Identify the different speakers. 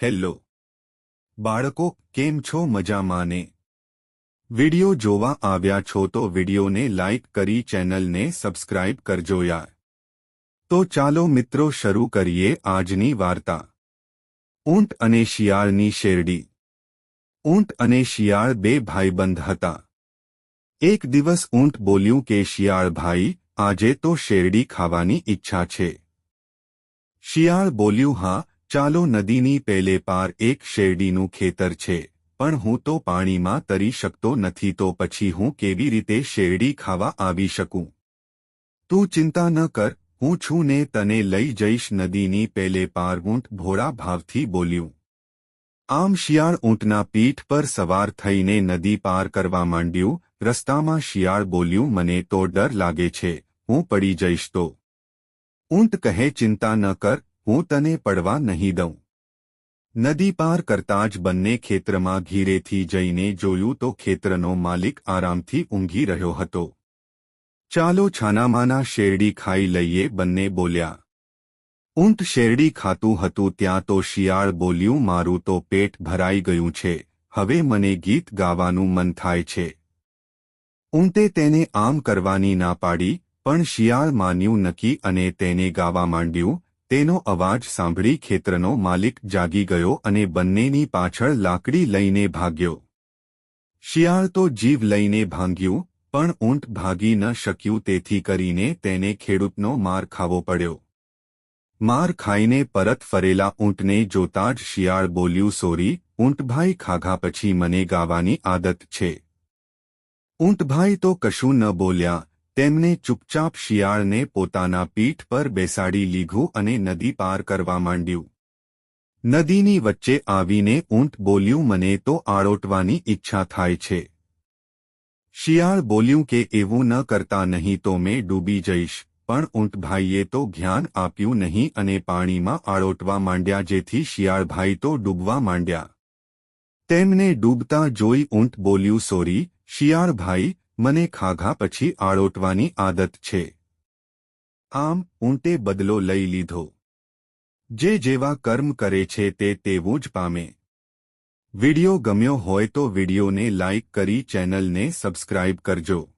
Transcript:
Speaker 1: Hello બાળકો કેમ છો મજામાં ને વિડિયો જોવા આવ્યા છો તો વિડિયોને લાઇક કરી ચેનલને સબસ્ક્રાઇબ કરજો યાર તો ચાલો મિત્રો શરૂ કરીએ આજની વાર્તા ઊંટ અને શિયાળની શેરડી ઊંટ અને શિયાળ બે ભાઈબંધ હતા એક દિવસ ઊંટ બોલ્યું કે શિયાળ ભાઈ આજે તો શેરડી ખાવાની ઈચ્છા છે શિયાળ બોલ્યું હા ચાલો નદીની પેલે પાર એક શેરડીનું ખેતર છે, પણ હું તો પાણીમાં તરી શકતો નથી તો પછી હું કેવી રીતે શેરડી ખાવા આવી શકું? તું ચિંતા ન કર, હું છું ને તને લઈ જઈશ નદીની પેલે પાર ઊંટ ભોળા ભાવથી બોલ્યું. આમ શિયાળ ઊંટના પીઠ પર સવાર થઈને નદી પાર કરવા માંડ્યું, રસ્તામાં શિયાળ બોલ્યું, મને તો ડર લાગે છે, હું પડી જઈશ તો. ઊંટ કહે, ચિંતા ન કર હું તને પડવા નહીં દઉં. નદી પાર કરતાં જ બંને ખેતરમાં ઘીરેથી જઈને જોયું તો ખેતરનો માલિક આરામથી ઊંઘી રહ્યો હતો. ચાલો છાનામાના શેરડી ખાઈ લઈએ, બંને બોલ્યા. ઊંટ શેરડી ખાતું હતું ત્યાં તો શિયાળ બોલ્યું, મારું તો પેટ ભરાઈ ગયું છે. હવે મને ગીત ગાવાનું મન થાય છે. ઊંટે તેને આમ કરવાની ના પાડી, પણ શિયાળ માન્યું નક્કી અને તેને ગાવા માંડ્યું તેનો અવાજ સાંભળી ખેતરનો માલિક જાગી ગયો અને બંનેની પાછળ લાકડી લઈને ભાગ્યો. શિયાળ તો જીવ લઈને ભાંગ્યું, પણ ઊંટ ભાગી ન શક્યું તેથી કરીને તેને ખેડૂતનો માર ખાવો પડ્યો. માર ખાઈને પરત ફરેલા ઊંટને જોતા જ શિયાળ બોલ્યું, સોરી, ઊંટભાઈ ખાઘા પછી મને ગાવાની આદત છે. ઊંટભાઈ તો કશું ન બોલ્યા તેમને ચૂપચાપ શિયાળને પોતાના પીઠ પર બેસાડી લીધું અને નદી પાર કરવા માંડ્યું. નદીની વચ્ચે આવીને ઊંટ બોલ્યું, મને તો આળોટવાની ઈચ્છા થાય છે. શિયાળ બોલ્યું કે, એવું ન કરતા, નહીં તો મેં ડૂબી જઈશ. પણ ઊંટભાઈએ તો ધ્યાન આપ્યું નહીં અને પાણીમાં આળોટવા માંડ્યા, જેથી શિયાળભાઈ તો ડૂબવા માંડ્યા. તેમને ડૂબતા જોઈ ઊંટ બોલ્યું, સોરી, શિયાળભાઈ મને ખાઘા પછી આળોટવાની આદત છે. આમ ઊંટે બદલો લઈ લીધો. જે જેવા કર્મ કરે છે તે તેવું જ પામે. વિડિયો ગમ્યો હોય તો વિડિયોને લાઇક કરી ચેનલને સબસ્ક્રાઇબ કરજો.